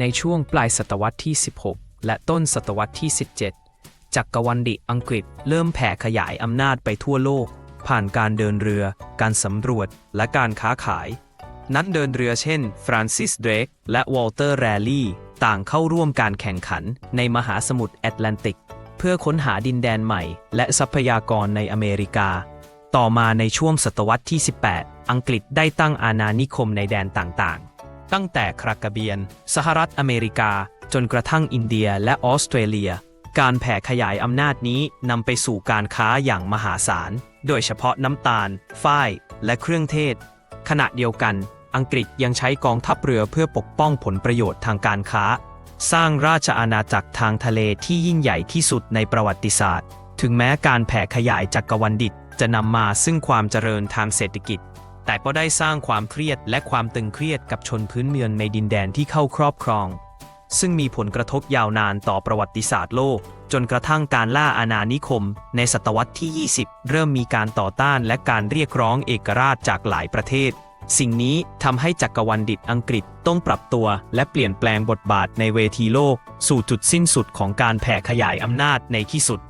ในช่วงปลายศตวรรษที่ 16 และต้นศตวรรษที่ 17 จักรวรรดิอังกฤษเริ่มแผ่ขยายอำนาจไปทั่วโลก ผ่านการเดินเรือ การสำรวจ และการค้าขาย นักเดินเรือเช่น ฟรานซิส เดรก และวอลเตอร์ แรลลี่ ต่างเข้าร่วมการแข่งขันในมหาสมุทรแอตแลนติก เพื่อค้นหาดินแดนใหม่ และทรัพยากรในอเมริกา ต่อมาในช่วงศตวรรษที่ 18 อังกฤษได้ตั้งอาณานิคมในแดนต่างๆ ตั้งแต่ครากาเบียน สหรัฐอเมริกา จนกระทั่งอินเดียและออสเตรเลีย การแผ่ขยายอำนาจนี้นำไปสู่การค้าอย่างมหาศาล โดยเฉพาะน้ำตาล ฝ้าย และเครื่องเทศ ขณะเดียวกัน อังกฤษยังใช้กองทัพเรือเพื่อปกป้องผลประโยชน์ทางการค้า สร้างราชอาณาจักรทางทะเลที่ยิ่งใหญ่ที่สุดในประวัติศาสตร์ ถึงแม้การแผ่ขยายจักรวรรดิตจะนำมาซึ่งความเจริญทางเศรษฐกิจ แต่ก็ได้สร้างความเครียดและความตึงเครียดกับชนพื้นเมืองในดินแดนที่เข้าครอบครอง ซึ่งมีผลกระทบยาวนานต่อประวัติศาสตร์โลก จนกระทั่งการล่าอาณานิคม ในศตวรรษที่ 20 เริ่มมีการต่อต้านและการเรียกร้องเอกราชจากหลายประเทศ สิ่งนี้ทำให้จักรวรรดิตอังกฤษต้องปรับตัว และเปลี่ยนแปลงบทบาทในเวทีโลก สู่จุดสิ้นสุดของการแผ่ขยายอำนาจในที่สุด